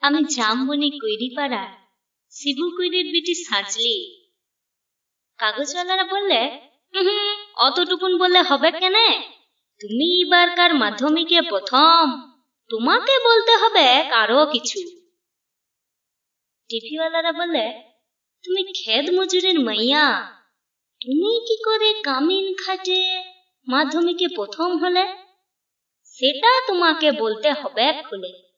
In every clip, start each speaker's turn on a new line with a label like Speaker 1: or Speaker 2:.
Speaker 1: আমি জামবনি কৈরিপাড়া শিবু কৈরির বিটি সাজলি। কাগজওয়ালারা বললে অতটুকুন বললে হবে কেন? তুমি এবারকার মাধ্যমিকে প্রথম? তোমাকে বলতে হবে কারও কিছু। টিভিওয়ালারা বললে, তুমি খেত মজুরের মাইয়া। তুমি কি করে কামিন খাটে মাধ্যমিকে প্রথম হলে? সেটা তোমাকে বলতে হবে খুলে।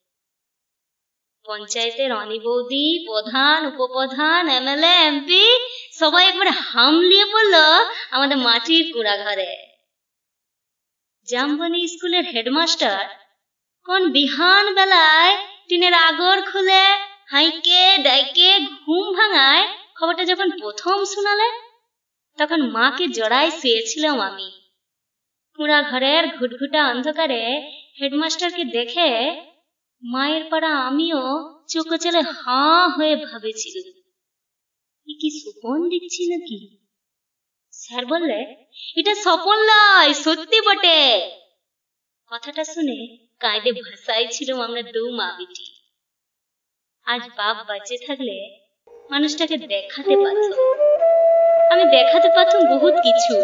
Speaker 1: পঞ্চায়েতের অনি বৌদি, প্রধান, উপপ্রধান, এমএলএ, এমপি, সবাই একবার হামলিয়ে পড়ল আমাদের মাটির কুড়া ঘরে জামবনি স্কুলের হেডমাস্টার কোন বিহান বেলায় টিনের আগর খুলে, হাইকে, ডাইকে ঘুম ভাঙায়, খবরটা যখন প্রথম শোনালে, তখন মাকে জড়াই শুয়েছিলাম আমি। পুরা ঘরের ঘুটঘুটা অন্ধকারে হেডমাস্টারকে দেখে মায়ের পাড়া আমিও চোখচলে হাঁ হয়ে ভাবেছিল এ কি স্বপন দেখছি নাকি? স্যার বললে, এটা স্বপন নয় সত্যি বটে। কথাটা শুনে কায়দে ভাষাই ছিলাম আমরা দু মা বিটি। আজ বাপ বাঁচে থাকলে মানুষটাকে দেখাতে পারত আমি দেখাতে পারতাম বহুত কিছু।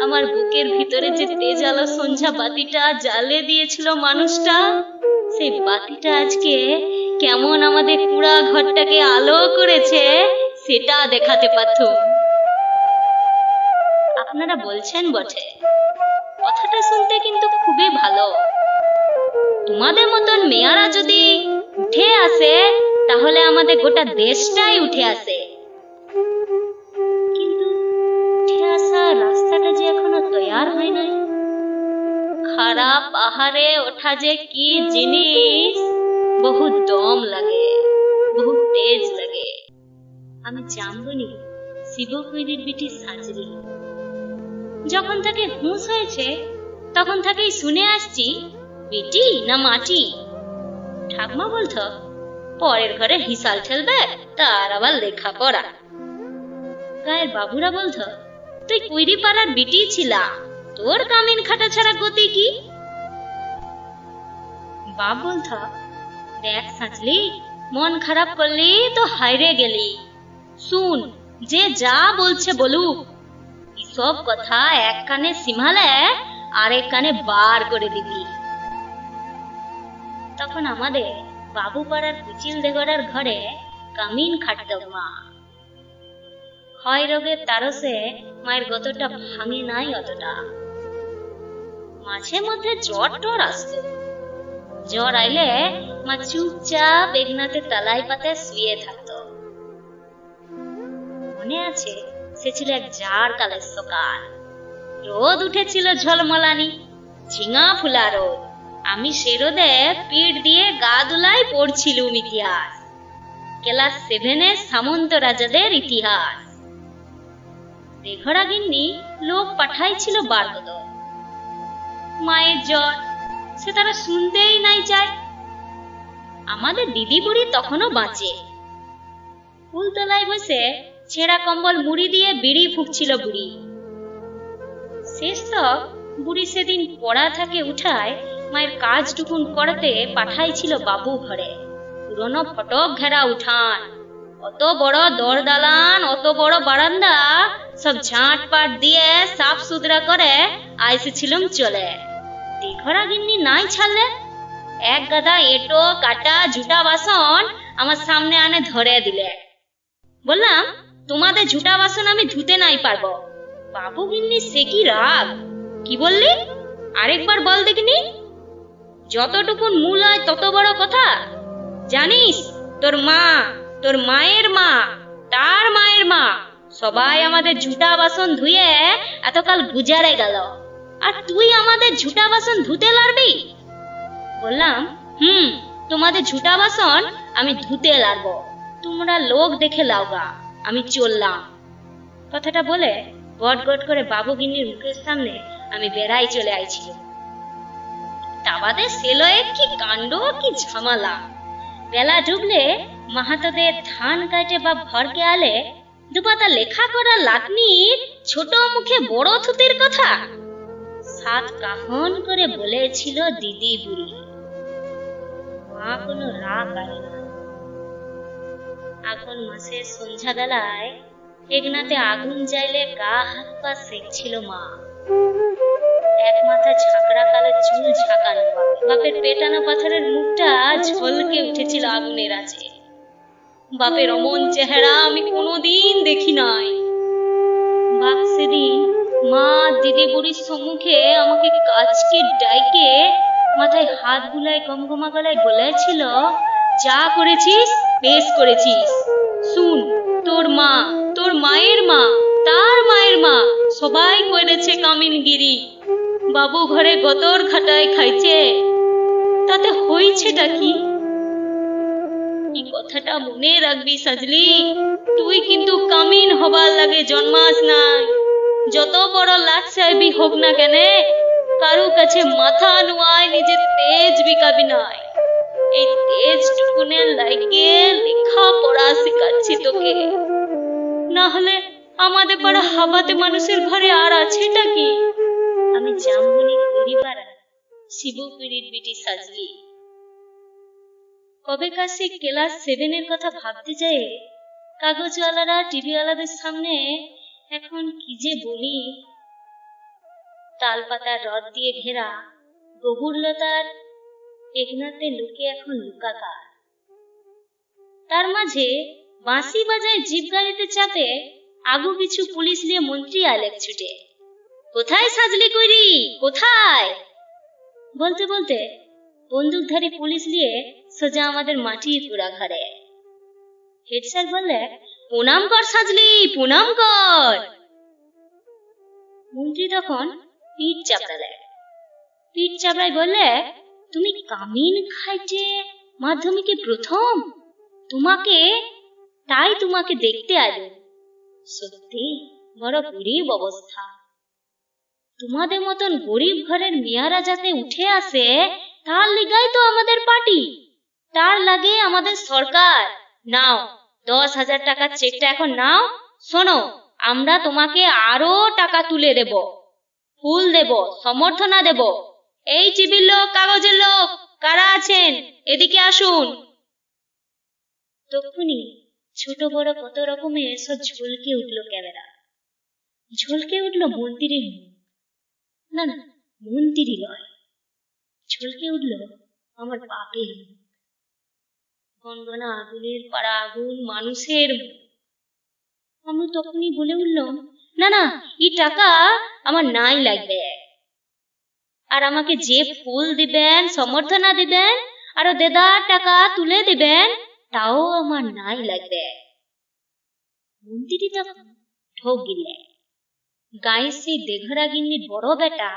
Speaker 1: আমার বুকের ভিতরে যে তেজ আলো সন্ধ্যা বাতিটা জ্বালে দিয়েছিল মানুষটা সেই বাতিটা আজকে কেমন আমাদের কুড়া ঘরটাকে আলো করেছে, সেটা দেখাতে পারতুম আপনারা বলছেন বটে, কথাটা শুনতে কিন্তু খুবই ভালো। তোমাদের মতন মেয়ারা যদি উঠে আসে, তাহলে আমাদের গোটা দেশটাই উঠে আসে। খারাপ পাহাড়ে ওঠা যে কি জিনিস? বহু দম লাগে বহু তেজ লাগে। আমি জানবনি শিব কৈরির বিটি সাজরি। যখন তাকে হুঁশ হয়েছে, তখন তাকেই শুনে আসছি, বিটি না মাটি? ঠাকমা বলতো, পরের ঘরে হিসাল ঠেলবে তার আবার লেখাপড়া। গায়ের বাবুরা বলতো, তুই কুইরি পাড়ার বিটি ছিলা তোর কামিন খাটা ছাড়া গতি কি? বাপ বলতো দেখ সাঁচলি মন খারাপ করলি তো হাইরে গেলি। শুন, যে যা বলছে বলুক। সব কথা এক কানে সিমালে আরেক কানে বার করে দিবি। তখন আমাদের বাবু পাড়ার কুচিল দেগড়ার ঘরে কামিন খাটত মা। ক্ষয় রোগের তারসে মায়ের গতটা ভাঙে নাই অতটা। মাঝে মধ্যে জ্বর টর আসতো জ্বর আইলে মা চুপচাপ বেগনাতে তালাই পাতায় শুয়ে থাকতো। মনে আছে, সে ছিল এক জার কালের সকাল রোদ উঠেছিল ঝলমলানি, ঝিঙা ফুলা রোদ। আমি সে রোদে পিঠ দিয়ে গা দুলাই পড়ছিলুম ইতিহাস। ক্লাস সেভেনে সামন্ত রাজাদের ইতিহাস। রেঘরা গিন্নি লোক পাঠাইছিল বারগদ মায়ের জ্বর, সে তারা শুনতেই নাই চায়। আমাদের দিদি বুড়ি তখনও বাঁচে। ফুলতলায় বসে ছেঁড়া কম্বল মুড়ি দিয়ে বিড়ি ফুকছিল বুড়ি। শেষ তো বুড়ি সেদিন পড়া থাকে উঠায় মায়ের কাজটুকুন করতে পাঠাইছিল বাবু ঘরে। পুরনো ফটক ঘেরা উঠান, অত বড় দর দালান অত বড় বারান্দা, সব ঝাঁট পাট দিয়ে সাফ সুতরা করে আইসেছিলাম চলে। দেঘরা গিন্নি নাই ছাড়লে? এক গাদা এটো, কাটা জুটা বাসন আমার সামনে আনে ধরে দিলে। বললাম, তোমাদের ঝুটা বাসন আমি ধুতে নাই পারব। বাবু গিন্নি, সে কি রাগ? কি বললি? আরেকবার বল দেখিনি? যতটুকুন মূল হয় তত বড় কথা। জানিস, তোর মা, তোর মায়ের মা, তার মায়ের মা, সবাই আমাদের জুটা বাসন ধুয়ে এতকাল গুজারে গেল। আর তুই আমাদের ঝুটা বাসন ধুতে লারবি বললাম, হুম, তোমাদের ঝুটা বাসন আমি ধুতে লাগবো তোমরা লোক দেখে লাওগা, আমি চললাম। কথাটা বলে গট গট করে বাবুগিন্নির মুখের সামনে আমি বেড়াই চলে আইছিল তা বাদে কি কাণ্ড, কি ঝামেলা। বেলা ডুবলে মাহাতোদের ধান কাটে বা ভরকে আলে, দুপাতা লেখা করা লাতনির ছোট মুখে বড় থুতির কথা। সাত কাহন করে বলেছিল দিদি বুড়ি। মা কোনো রাগ আরে না। আগুন মাসের সন্ধ্যাবেলায় এগনাতে আগুন জ্বাইলে গা হাত পা সেকছিল মা। এক মাথা ঝাঁকড়া কালো চুল ঝাঁকানো। বাপের পেটানো পাথরের মুখটা ঝলকে উঠেছিল আগুনের আছে বাপের অমন চেহারা আমি কোনোদিন দেখি নাই। বাপ সেদিন মা, দিদি বুড়ির সম্মুখে আমাকে কাজকে ডাইকে মাথায় হাত বুলায় গমগমা গলায় বলেছিল, যা করেছিস, বেশ করেছিস। শুন, তোর মা, তোর মায়ের মা, তার মায়ের মা, সবাই করেছে কামিনগিরি বাবু ঘরে গতর খাটায় খাইছে। তাতে হইছেটা কি? এই কথাটা মনে রাখবি সাজলি। তুই কিন্তু কামিন হবার লাগে জন্মাস নাই। যত বড় লাট সাহেবই হোক না কেন কারও কাছে মাথা নোয়ায় নিজের তেজ বিকাবি নাই এই তেজ টুকুনের লাগে লেখা পড়া শেখাচ্ছি তোকে। না হলে আমাদের পাড়া হাবাতে মানুষের ঘরে আর আছেটা কি? আমি জামগুনি পরিবারা শিবু পিড়ির বিটি সাজলি। কবে কাছে ক্লাস সেভেনের কথা ভাবতে যায় কাগজওয়ালারা টিভিওয়ালাদের সামনে এখন কি যে বলি? তালপাতার রড দিয়ে ঘেরা গহুরলতার একনাতে লোকে এখন লুকাকার তার মাঝে বাঁশি বাজায় জিপ গাড়িতে চাপে আগু কিছু পুলিশ নিয়ে মন্ত্রী আলেক ছুটে। কোথায় সাজলি কইরি? কোথায়? বলতে বলতে বন্দুকধারী পুলিশ নিয়ে সোজা আমাদের মাটির পুরা ঘরে হেড স্যার বললে প্রণাম কর সাজলি প্রণাম কর। মন্ত্রী তখন পিঠ চাপড়ালে। পিঠ চাপড়ায় বললে, তুমি কামিন খাইতে মাধ্যমিকে প্রথম? তোমাকে, তাই তোমাকে দেখতে আলো সত্যি, বড় গরিব অবস্থা। তোমাদের মতন গরিব ঘরের মেয়ারা যাতে উঠে আসে, তার লিগাই তো আমাদের পার্টি। তার লাগে আমাদের সরকার। নাও দশ হাজার টাকার চেকটা এখন নাও। শোনো, আমরা তোমাকে আরও টাকা তুলে দেব। ফুল দেব, সমর্থনা দেব। এই টিভির লোক, কাগজের লোক, কারা আছেন? এদিকে আসুন। তখনই ছোট বড় কত রকমের সব ঝলকে উঠল ক্যামেরা। ঝলকে উঠল মন্দিরের মুখ। না না মন্দিরই নয়। ঝলকে উঠল আমার বাপের মুখ। গনগনা আগুনের পাড়া আগুন, মানুষের আমি তখনই বলে উঠলাম, না না, এই টাকা আমার নাই লাগবে। আর আমাকে যে ফুল দিবেন, সমর্থনা দিবেন, আর দেদার টাকা তুলে দিবেন, তাও আমার নাই লাগবে। মন্ত্রী তখন ঢোক গিলে। গায়ের সেই দেঘরা গিন্নির বড় বেটা,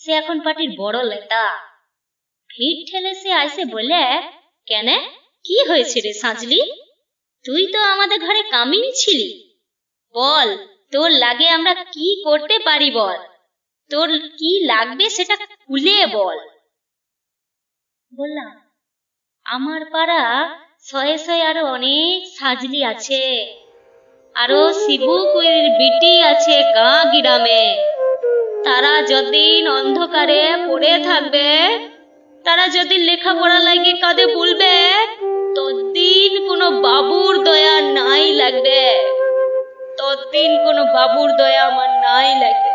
Speaker 1: সে এখন পার্টির বড় লেতা ভিড় ঠেলে সে আইসে বলে, কেন কি হয়েছে রে সাজলি? তুই তো আমাদের ঘরে কামিন ছিলি। বল, তোর লাগে আমরা কি করতে পারি বল? তোর কি লাগবে সেটা খুলে বল। বললাম, আমার পাড়া শয়ে শয়ে আরও অনেক সাজলি আছে। আরও শিবু কুইর বিটি আছে গা গিরামে। তারা যদিন অন্ধকারে পড়ে থাকবে, তারা যদি লেখাপড়া লাগে কাঁদে বলবে ততদিন কোনো বাবুর দয়া নাই লাগবে। ততদিন কোনো বাবুর দয়া আমার নাই লাগবে।